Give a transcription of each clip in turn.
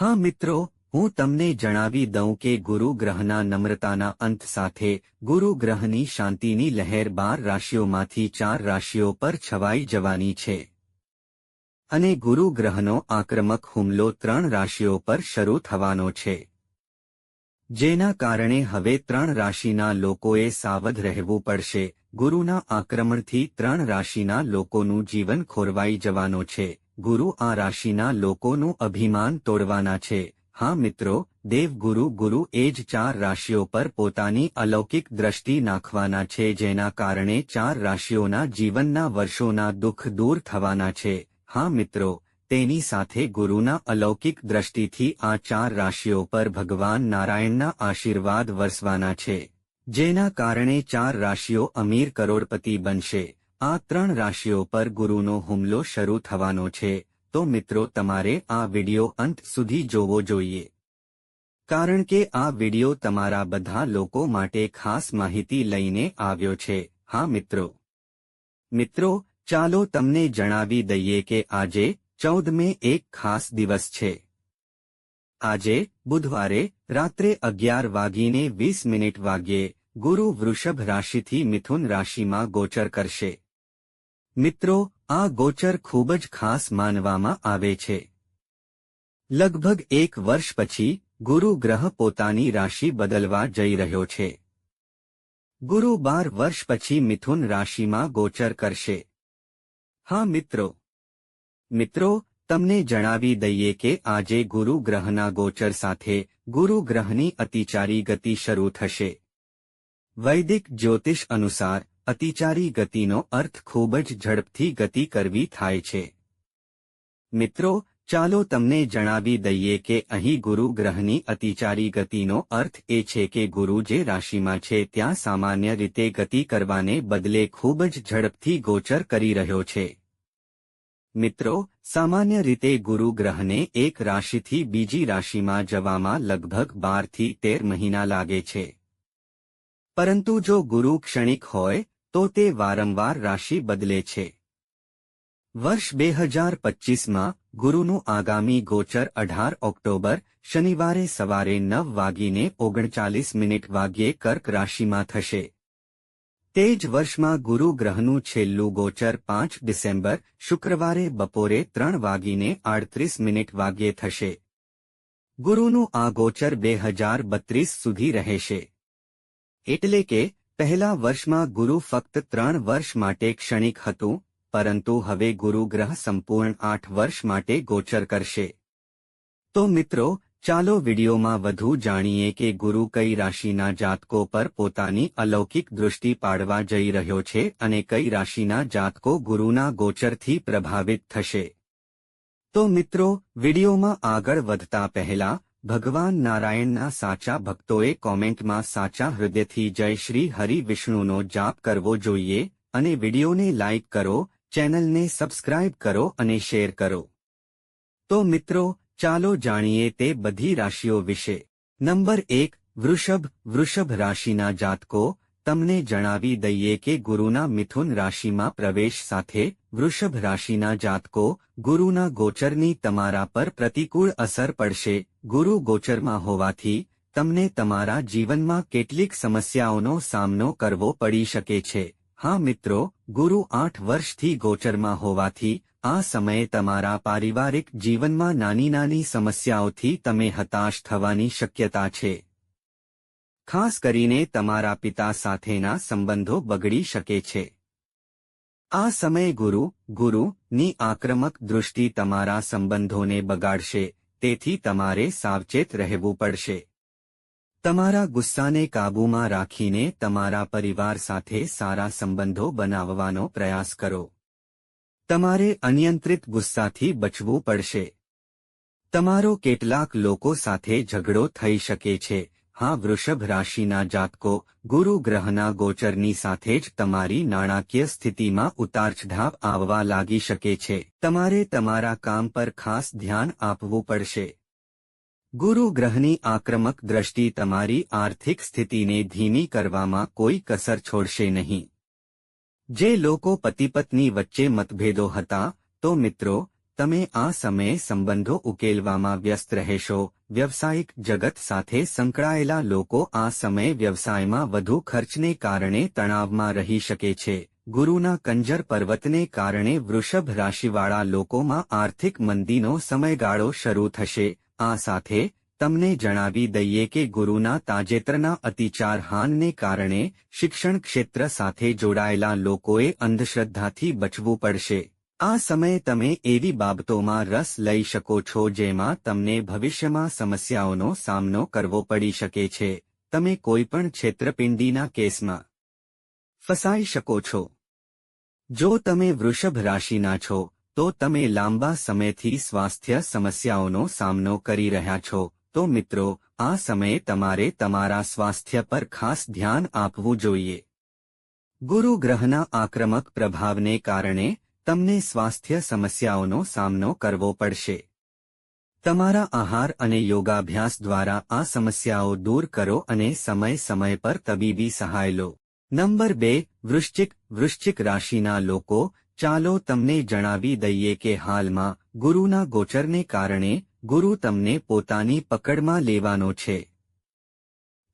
હા મિત્રો, હું તમને જણાવી દઉં કે ગુરુ ગ્રહના નમ્રતાના અંત સાથે ગુરુ ગ્રહની શાંતિની લહેર બાર રાશિઓમાંથી ચાર રાશિઓ પર છવાઈ જવાની છે. અને ગુરુ ગ્રહનો આક્રમક હુમલો ત્રણ રાશિઓ પર શરૂ થવાનો છે. જેના કારણે હવે ત્રણ રાશિના લોકોએ સાવધ રહેવું પડશે. ગુરુના આક્રમણથી ત્રણ રાશિના લોકોનું જીવન ખોરવાઈ જવાનો છે. ગુરુ આ રાશિના લોકોનું અભિમાન તોડવાના છે. હા મિત્રો દેવગુરુ ગુરુ એ જ ચાર રાશિઓ પર પોતાની અલૌકિક દ્રષ્ટિ નાખવાના છે જેના કારણે ચાર રાશિઓના જીવનના વર્ષોના દુઃખ દૂર થવાના છે. હા મિત્રો, તેની સાથે ગુરુના અલૌકિક દ્રષ્ટિથી આ ચાર રાશિઓ પર ભગવાન નારાયણના આશીર્વાદ વરસવાના છે. જેના કારણે ચાર રાશિઓ અમીર કરોડપતિ બનશે. આ ત્રણ રાશિઓ પર ગુરુનો હુમલો શરૂ થવાનો છે, તો મિત્રો તમારે આ વિડિયો અંત સુધી જોવો જોઈએ. કારણ કે આ વિડિયો તમારા બધા લોકો માટે ખાસ માહિતી લઈને આવ્યો છે, હા મિત્રો. મિત્રો, ચાલો તમને જણાવી દઈએ કે આજે ચૌદ મે એક ખાસ દિવસ છે. આજે બુધવારે રાત્રે અગિયાર વાગીને વીસ મિનિટ વાગ્યે ગુરુ વૃષભ રાશિથી મિથુન રાશિમાં ગોચર કરશે. મિત્રો, આ ગોચર ખૂબ જ ખાસ માનવામાં આવે છે. લગભગ એક વર્ષ પછી, ગુરુ ગ્રહ પોતાની રાશિ બદલવા જઈ રહ્યો છે. ગુરુ બાર વર્ષ પછી મિથુન રાશિમાં ગોચર કરશે. હા, મિત્રો. મિત્રો, તમને જણાવી દઈએ કે આજે ગુરુ ગ્રહના ગોચર સાથે, ગુરુ ગ્રહની અતિચારી ગતિ શરૂ થશે. વૈદિક જ્યોતિષ અનુસાર અતિચારી ગતિનો અર્થ ખૂબ જ ઝડપથી ગતિ કરવી થાય છે. મિત્રો, ચાલો તમને જણાવી દઈએ કે અહીં ગુરુ ગ્રહની અતિચારી ગતિનો અર્થ એ છે કે ગુરુ જે રાશિમાં છે ત્યાં સામાન્ય રીતે ગતિ કરવાને બદલે ખૂબ જ ઝડપથી ગોચર કરી રહ્યો છે. મિત્રો, સામાન્ય રીતે ગુરુ ગ્રહને એક રાશિથી બીજી રાશિમાં જવામાં લગભગ બારથી તેર મહિના લાગે છે. પરંતુ જો ગુરુ ક્ષણિક હોય તો તે વારંવાર રાશિ બદલે છે. વર્ષ બે હજાર પચીસમાં ગુરુનું આગામી ગોચર અઢાર ઓક્ટોબર શનિવારે સવારે નવ વાગીને ઓગણચાલીસ મિનિટ વાગ્યે કર્ક રાશિમાં થશે. તે જ વર્ષમાં ગુરુ ગ્રહનું છેલ્લું ગોચર પાંચ ડિસેમ્બર શુક્રવારે બપોરે ત્રણ વાગીને આડત્રીસ મિનિટ વાગ્યે થશે. ગુરુનું આ ગોચર બે હજાર બત્રીસ સુધી રહેશે. એટલે કે પહેલા વર્ષમાં ગુરુ ફક્ત ત્રણ વર્ષ માટે ક્ષણિક હતું, પરંતુ હવે ગુરુ ગ્રહ સંપૂર્ણ આઠ વર્ષ માટે ગોચર કરશે. તો મિત્રો, ચાલો વિડીયોમાં વધુ જાણીએ કે ગુરુ કઈ રાશિના જાતકો પર પોતાની અલૌકિક દૃષ્ટિ પાડવા જઈ રહ્યો છે અને કઈ રાશિના જાતકો ગુરુના ગોચરથી પ્રભાવિત થશે. તો મિત્રો, વિડીયોમાં આગળ વધતા પહેલા ભગવાન નારાયણના સાચા ભક્તોએ કોમેન્ટમાં સાચા હૃદયથી જય શ્રી હરિ વિષ્ણુનો જાપ કરવો જોઈએ અને વિડીયોને લાઇક કરો, ચેનલને સબસ્ક્રાઇબ કરો અને શેર કરો. તો મિત્રો, ચાલો જાણીએ તે બધી રાશિઓ વિશે. નંબર એક, વૃષભ. વૃષભ રાશિના જાતકો તમને જણાવી દઈએ કે ગુરુના મિથુન રાશિમાં પ્રવેશ સાથે વૃષભ રાશિના જાતકો ગુરુના ગોચરની તમારા પર પ્રતિકૂળ અસર પડશે. ગુરુ ગોચરમાં હોવાથી તમને તમારા જીવનમાં કેટલીક સમસ્યાઓનો સામનો કરવો પડી શકે છે. હા મિત્રો, ગુરુ આઠ વર્ષથી ગોચરમાં હોવાથી આ સમયે તમારા પારિવારિક જીવનમાં નાની નાની સમસ્યાઓથી તમે હતાશ થવાની શક્યતા છે. ખાસ કરીને તમારા પિતા સાથેના સંબંધો બગડી શકે છે. આ સમયે ગુરુ, ગુરુની આક્રમક દૃષ્ટિ તમારા સંબંધોને બગાડશે, તેથી તમારે સાવચેત રહેવું પડશે. તમારા ગુસ્સાને કાબૂમાં રાખીને તમારા પરિવાર સાથે સારા સંબંધો બનાવવાનો પ્રયાસ કરો. તમારે અનિયંત્રિત ગુસ્સાથી બચવું પડશે. તમારો કેટલાક લોકો સાથે ઝઘડો થઈ શકે છે હા, વૃષભ રાશિના જાતકો, ગુરુ ગ્રહના ગોચરની સાથે જ તમારી નાણાકીય સ્થિતિમાં ઉતારચઢાવ આવવા લાગી શકે છે. તમારે તમારા કામ પર ખાસ ધ્યાન આપવું પડશે. ગુરુ ગ્રહની આક્રમક દ્રષ્ટિ તમારી આર્થિક સ્થિતિને ધીમી કરવામાં કોઈ કસર છોડશે નહીં. જે લોકો પતિપત્ની વચ્ચે મતભેદો હતા, તો મિત્રો તમે આ સમયે સંબંધો ઉકેલવામાં વ્યસ્ત રહેશો. વ્યવસાયિક જગત સાથે સંકળાયેલા લોકો આ સમયે વ્યવસાયમાં વધુ ખર્ચને કારણે તણાવમાં રહી શકે છે. ગુરુના કંજર પર્વતને કારણે વૃષભ રાશિવાળા લોકોમાં આર્થિક મંદીનો સમયગાળો શરૂ થશે. આ સાથે તમને જણાવી દઈએ કે ગુરુના તાજેતરના અતિચાર હાનને કારણે શિક્ષણ ક્ષેત્ર સાથે જોડાયેલા લોકોએ અંધશ્રદ્ધાથી બચવું પડશે. આ સમયે તમે એવી બાબતોમાં રસ લઈ શકો છો જેમાં તમને ભવિષ્યમાં સમસ્યાઓનો સામનો કરવો પડી શકે છે. તમે કોઈપણ છેતરપિંડીના કેસમાં ફસાઈ શકો છો. જો તમે વૃષભ રાશિના છો, તો તમે લાંબા સમયથી સ્વાસ્થ્ય સમસ્યાઓનો સામનો કરી રહ્યા છો. તો મિત્રો, આ સમયે તમારે તમારા સ્વાસ્થ્ય પર ખાસ ધ્યાન આપવું જોઈએ. ગુરુ ગ્રહના આક્રમક પ્રભાવને કારણે તમને સ્વાસ્થ્ય સમસ્યાઓનો સામનો કરવો પડશે. તમારા આહાર અને યોગાભ્યાસ દ્વારા આ સમસ્યાઓ દૂર કરો અને સમય સમય પર તબીબી સહાય લો. નંબર બે, વૃશ્ચિક વૃશ્ચિક રાશિના લોકો, ચાલો તમને જણાવી દઈએ કે હાલમાં ગુરુના ગોચરને કારણે ગુરુ તમને પોતાની પકડમાં લેવાનો છે.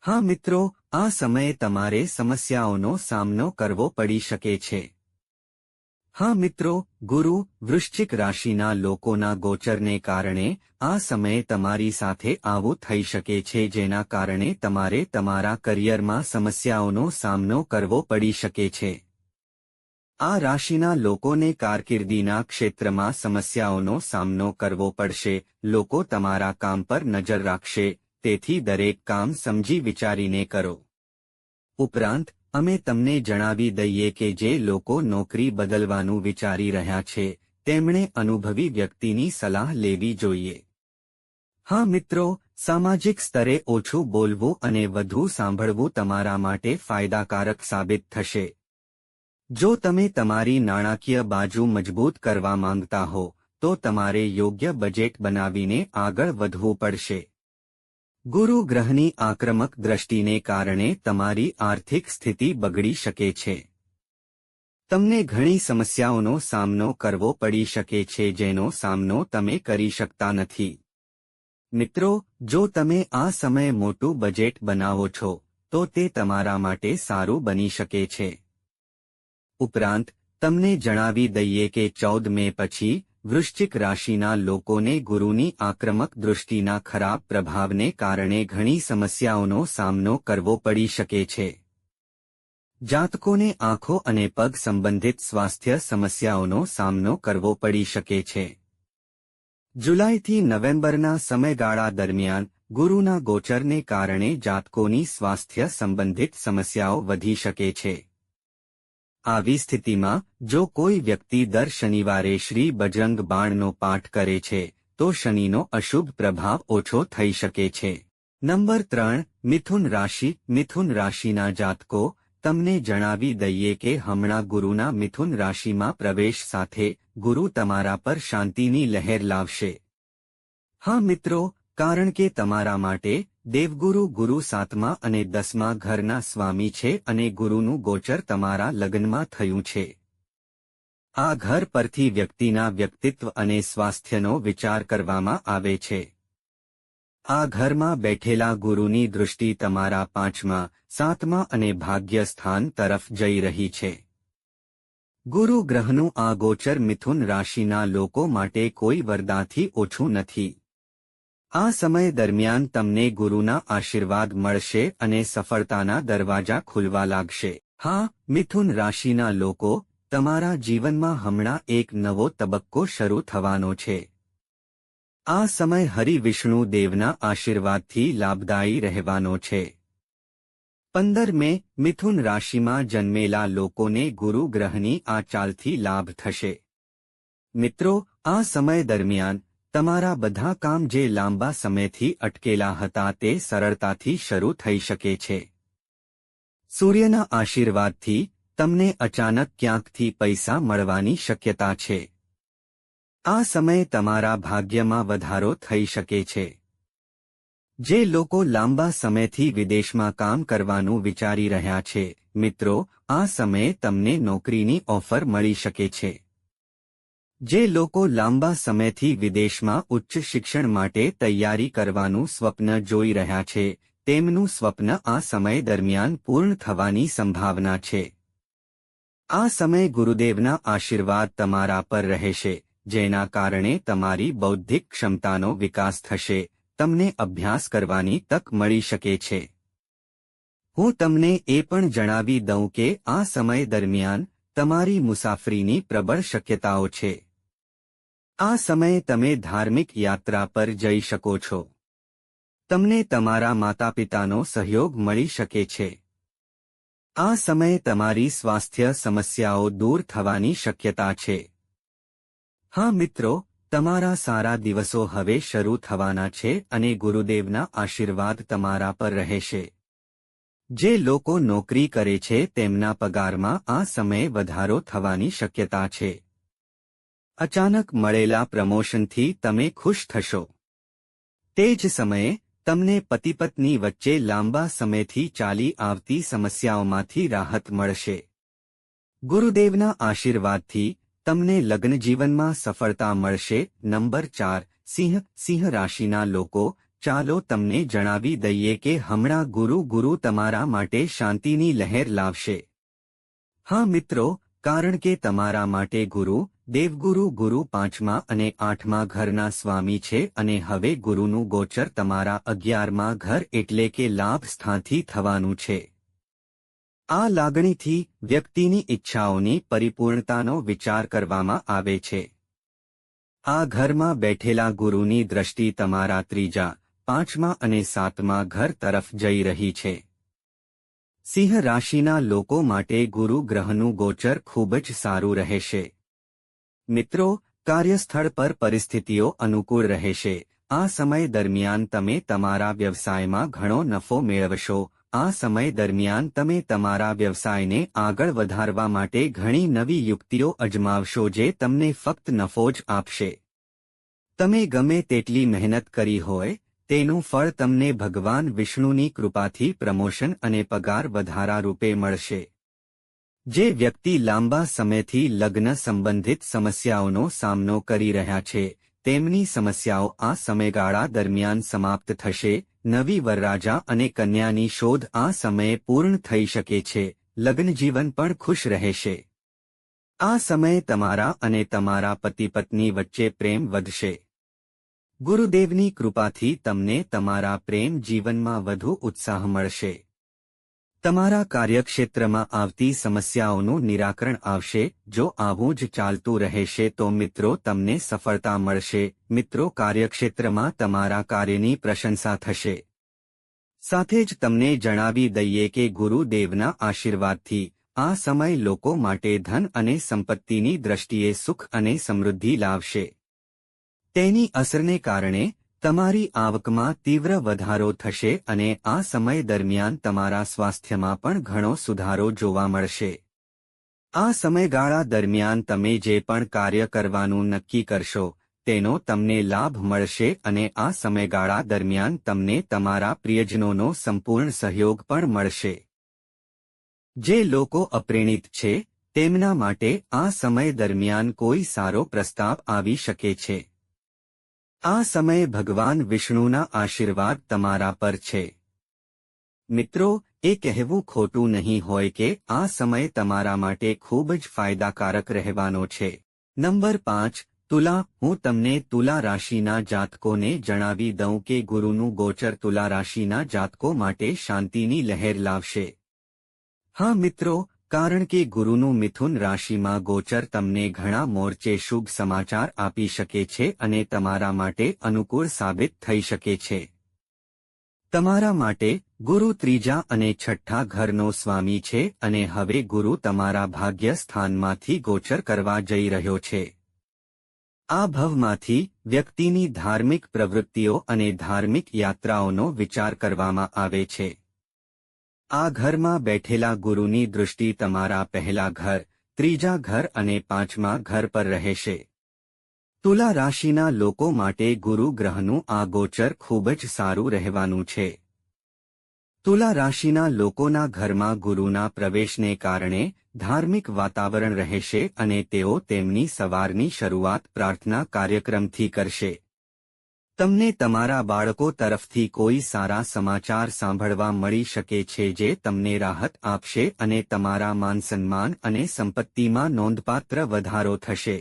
હા મિત્રો, આ સમયે તમારે સમસ્યાઓનો સામનો કરવો પડી શકે છે. હા મિત્રો, ગુરુ વૃશ્ચિક રાશિના લોકોના ગોચરને કારણે આ સમયે તમારી સાથે આવું થઈ શકે છે, જેના કારણે તમારે તમારા કરિયરમાં સમસ્યાઓનો સામનો કરવો પડી શકે છે. આ રાશિના લોકોને કારકિર્દીના ક્ષેત્રમાં સમસ્યાઓનો સામનો કરવો પડશે, લોકો તમારા કામ પર નજર રાખશે, તેથી દરેક કામ સમજી વિચારીને કરો. ઉપરાંત અમે તમને જણાવી દઈએ કે જે લોકો નોકરી બદલવાનું વિચારી રહ્યા છે, તેમણે અનુભવી વ્યક્તિની સલાહ લેવી જોઈએ. હા મિત્રો, સામાજિક સ્તરે ઓછું બોલવું અને વધુ સાંભળવું તમારા માટે ફાયદાકારક સાબિત થશે. જો તમે તમારી નાણાકીય બાજુ મજબૂત કરવા માંગતા હો, તો તમારે યોગ્ય બજેટ બનાવીને આગળ વધવું પડશે. ગુરુ ગ્રહની આક્રમક દ્રષ્ટિને કારણે તમારી આર્થિક સ્થિતિ બગડી શકે છે. તમને ઘણી સમસ્યાઓનો સામનો કરવો પડી શકે છે જેનો સામનો તમે કરી શકતા નથી. મિત્રો, જો તમે આ સમયે મોટું બજેટ બનાવો છો, તો તે તમારા માટે સારું બની શકે છે. ઉપરાંત, તમને જણાવી દઈએ કે ચૌદ મે પછી વૃશ્ચિક રાશિના લોકોને ગુરુની આક્રમક દૃષ્ટિના ખરાબ પ્રભાવને કારણે ઘણી સમસ્યાઓનો સામનો કરવો પડી શકે છે. જાતકોને આંખો અને પગ સંબંધિત સ્વાસ્થ્ય સમસ્યાઓનો સામનો કરવો પડી શકે છે. જુલાઈથી નવેમ્બરના સમયગાળા દરમિયાન ગુરુના ગોચરને કારણે જાતકોની સ્વાસ્થ્ય સંબંધિત સમસ્યાઓ વધી શકે છે. આવી સ્થિતિમાં, જો કોઈ વ્યક્તિ દર શનિવારે શ્રી બજરંગ બાણનો પાઠ કરે છે, તો શનિનો અશુભ પ્રભાવ ઓછો થઈ શકે છે. નંબર ત્રણ, મિથુન રાશિ. મિથુન રાશિના જાતકો, તમને જણાવી દઈએ કે હમણાં ગુરુના મિથુન રાશિમાં પ્રવેશ સાથે, ગુરુ તમારા પર શાંતિની લહેર લાવશે. હા મિત્રો, કારણ કે તમારા માટે દેવગુરુ ગુરુ સાતમા અને દસમા ઘરના સ્વામી છે અને ગુરુનું ગોચર તમારા લગ્નમાં થયું છે. આ ઘર પરથી વ્યક્તિના વ્યક્તિત્વ અને સ્વાસ્થ્યનો વિચાર કરવામાં આવે છે. આ ઘરમાં બેઠેલા ગુરુની દૃષ્ટિ તમારા પાંચમા, સાતમા અને ભાગ્ય સ્થાન તરફ જઈ રહી છે. ગુરુ ગ્રહનું આ ગોચર મિથુન રાશિના લોકો માટે કોઈ વરદાથી ઓછું નથી. આ સમય દરમિયાન તમને ગુરુના આશીર્વાદ મળશે અને સફળતાના દરવાજા ખુલવા લાગશે. હા, મિથુન રાશિના લોકો, તમારા જીવનમાં હમણાં એક નવો તબક્કો શરૂ થવાનો છે. આ સમય હરિવિષ્ણુ દેવના આશીર્વાદથી લાભદાયી રહેવાનો છે. પંદર મે, મિથુન રાશિમાં જન્મેલા લોકોને ગુરુ ગ્રહની આ ચાલથી લાભ થશે. મિત્રો, આ સમય દરમિયાન તમારા બધા કામ જે લાંબા સમયથી અટકેલા હતા તે સરળતાથી શરૂ થઈ શકે છે. સૂર્યના આશીર્વાદથી તમને અચાનક ક્યાંકથી પૈસા મળવાની શક્યતા છે. આ સમયે તમારા ભાગ્યમાં વધારો થઈ શકે છે. જે લોકો લાંબા સમયથી વિદેશમાં કામ કરવાનું વિચારી રહ્યા છે, મિત્રો, આ સમયે તમને નોકરીની ઓફર મળી શકે છે. જે લોકો લાંબા સમયથી વિદેશમાં ઉચ્ચ શિક્ષણ માટે તૈયારી કરવાનું સ્વપ્ન જોઈ રહ્યા છે, તેમનું સ્વપ્ન આ સમય દરમિયાન પૂર્ણ થવાની સંભાવના છે. આ સમય ગુરુદેવના આશીર્વાદ તમારા પર રહેશે, જેના કારણે તમારી બૌદ્ધિક ક્ષમતાનો વિકાસ થશે, તમને અભ્યાસ કરવાની તક મળી શકે છે. હું તમને એ પણ જણાવી દઉં કે આ સમય દરમિયાન તમારી મુસાફરીની પ્રબળ શક્યતાઓ છે. આ સમયે તમે ધાર્મિક યાત્રા પર જઈ શકો છો. તમને તમારા માતાપિતાનો સહયોગ મળી શકે છે. આ સમયે તમારી સ્વાસ્થ્ય સમસ્યાઓ દૂર થવાની શક્યતા છે. હા મિત્રો, તમારા સારા દિવસો હવે શરૂ થવાના છે અને ગુરુદેવના આશીર્વાદ તમારા પર રહેશે. જે લોકો નોકરી કરે છે તેમના પગારમાં આ સમયે વધારો થવાની શક્યતા છે. અચાનક મળેલા પ્રમોશનથી તમે ખુશ થશો. તે જ સમયે, તમને પતિપત્ની વચ્ચે લાંબા સમયથી ચાલી આવતી સમસ્યાઓમાંથી રાહત મળશે. ગુરુદેવના આશીર્વાદથી, તમને લગ્નજીવનમાં સફળતા મળશે. નંબર ચાર, સિંહ સિંહ રાશિના લોકો, ચાલો તમને જણાવી દઈએ કે હમણાં ગુરુ ગુરુ તમારા માટે શાંતિની લહેર લાવશે. હા મિત્રો, કારણ કે તમારા માટે ગુરુ દેવગુરુ ગુરુ પાંચમા અને આઠમા ઘરના સ્વામી છે અને હવે ગુરુનું ગોચર તમારા અગિયારમાં ઘર એટલે કે લાભ સ્થાનથી થવાનું છે. આ લાગણીથી વ્યક્તિની ઈચ્છાઓની પરિપૂર્ણતાનો વિચાર કરવામાં આવે છે. આ ઘરમાં બેઠેલા ગુરુની દ્રષ્ટિ તમારા ત્રીજા, પાંચમા અને સાતમા ઘર તરફ જઈ રહી છે. સિંહ રાશિના લોકો માટે ગુરુ ગ્રહનું ગોચર ખૂબ જ સારું રહેશે. મિત્રો, કાર્યસ્થળ પર પરિસ્થિતિઓ અનુકૂળ રહેશે. આ સમય દરમિયાન તમે તમારા વ્યવસાયમાં ઘણો નફો મેળવશો. આ સમય દરમિયાન તમે તમારા વ્યવસાયને આગળ વધારવા માટે ઘણી નવી યુક્તિઓ અજમાવશો જે તમને ફક્ત નફો જ આપશે. તમે ગમે તેટલી મહેનત કરી હોય, તેનું ફળ તમને ભગવાન વિષ્ણુની કૃપાથી પ્રમોશન અને પગાર વધારા રૂપે મળશે. જે વ્યક્તિ લાંબા સમયથી લગ્ન સંબંધિત સમસ્યાઓનો સામનો કરી રહ્યા છે, તેમની સમસ્યાઓ આ સમયગાળા દરમિયાન સમાપ્ત થશે, નવી વરરાજા અને કન્યાની શોધ આ સમયે પૂર્ણ થઈ શકે છે, લગ્નજીવન પણ ખુશ રહેશે. આ સમયે તમારા અને તમારા પતિ પત્ની વચ્ચે પ્રેમ વધશે. ગુરુદેવની કૃપાથી તમને તમારા પ્રેમ જીવનમાં વધુ ઉત્સાહ મળશે. તમારા કાર્યક્ષેત્રમાં આવતી સમસ્યાઓનું નિરાકરણ આવશે, જો આવું જ ચાલતું રહેશે તો મિત્રો તમને સફળતા મળશે, મિત્રો કાર્યક્ષેત્રમાં તમારા કાર્યની પ્રશંસા થશે. સાથે જ તમને જણાવી દઈએ કે ગુરુદેવના આશીર્વાદથી, આ સમય લોકો માટે ધન અને સંપત્તિની દ્રષ્ટિએ સુખ અને સમૃદ્ધિ લાવશે. તેની અસરને કારણે તમારી આવકમાં તીવ્ર વધારો થશે અને આ સમય દરમિયાન તમારા સ્વાસ્થ્યમાં પણ ઘણો સુધારો જોવા મળશે. આ સમયગાળા દરમિયાન તમે જે પણ કાર્ય કરવાનું નક્કી કરશો, તેનો તમને લાભ મળશે અને આ સમયગાળા દરમિયાન તમને તમારા પ્રિયજનોનો સંપૂર્ણ સહયોગ પણ મળશે. જે લોકો અપ્રેણિત છે, તેમના માટે આ સમય દરમિયાન કોઈ સારો પ્રસ્તાવ આવી શકે છે. આ સમયે ભગવાન વિષ્ણુના આશીર્વાદ તમારા પર છે. મિત્રો, એ કહેવું ખોટું નહીં હોય કે આ સમય તમારા માટે ખૂબ જ ફાયદાકારક રહેવાનો છે. નંબર પાંચ, તુલા, હું તમને તુલા રાશિના જાતકોને જણાવી દઉં કે ગુરુનું ગોચર તુલા રાશિના જાતકો માટે શાંતિની લહેર લાવશે. હા મિત્રો કારણ કે ગુરુનું મિથુન રાશિમાં ગોચર તમને ઘણા મોરચે શુભ સમાચાર આપી શકે છે અને તમારા માટે અનુકૂળ સાબિત થઈ શકે છે. તમારા માટે ગુરુ ત્રીજા અને છઠ્ઠા ઘરનો સ્વામી છે અને હવે ગુરુ તમારા ભાગ્ય સ્થાનમાંથી ગોચર કરવા જઈ રહ્યો છે. આ ભવમાંથી વ્યક્તિની ધાર્મિક પ્રવૃત્તિઓ અને ધાર્મિક યાત્રાઓનો વિચાર કરવામાં આવે છે. આ ઘરમાં બેઠેલા ગુરુની દૃષ્ટિ તમારા પહેલા ઘર, ત્રીજા ઘર અને પાંચમા ઘર પર રહેશે. તુલા રાશિના લોકો માટે ગુરુ ગ્રહનું આ ગોચર ખૂબ જ સારું રહેવાનું છે. તુલા રાશિના લોકોના ઘરમાં ગુરુના પ્રવેશને કારણે ધાર્મિક વાતાવરણ રહેશે અને તેઓ તેમની સવારની શરૂઆત પ્રાર્થના કાર્યક્રમથી કરશે. તમને તમારા બાળકો તરફથી કોઈ સારા સમાચાર સાંભળવા મળી શકે છે જે તમને રાહત આપશે અને તમારા માનસન્માન અને સંપત્તિમાં નોંધપાત્ર વધારો થશે.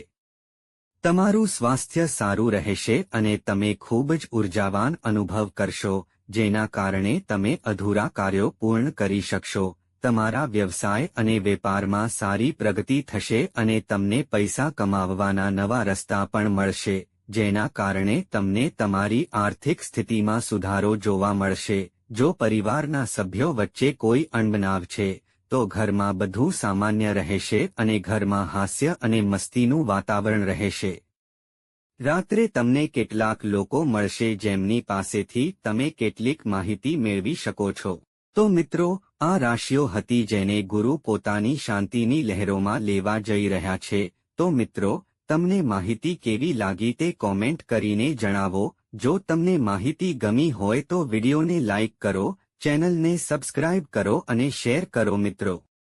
તમારું સ્વાસ્થ્ય સારું રહેશે અને તમે ખૂબ જ ઉર્જાવાન અનુભવ કરશો, જેના કારણે તમે અધૂરા કાર્યો પૂર્ણ કરી શકશો, તમારા વ્યવસાય અને વેપારમાં સારી પ્રગતિ થશે અને તમને પૈસા કમાવવાના નવા રસ્તા પણ મળશે. જેના કારણે તમને તમારી આર્થિક સ્થિતિમાં સુધારો જોવા મળશે. જો પરિવારના સભ્યો વચ્ચે કોઈ અણબનાવ છે, તો ઘરમાં બધું સામાન્ય રહેશે અને ઘરમાં હાસ્ય અને મસ્તીનું વાતાવરણ રહેશે. રાત્રે તમને કેટલાક લોકો મળશે જેમની પાસેથી તમે કેટલીક માહિતી મેળવી શકો છો. તો મિત્રો, આ રાશિઓ હતી જેને ગુરુ પોતાની શાંતિની લહેરોમાં લેવા જઈ રહ્યા છે. તો મિત્રો તમને માહિતી કેવી લાગી તે કોમેન્ટ કરીને જણાવો. જો તમને માહિતી ગમી હોય તો વિડિયોને લાઇક કરો, ચેનલને સબસ્ક્રાઇબ કરો અને શેર કરો મિત્રો.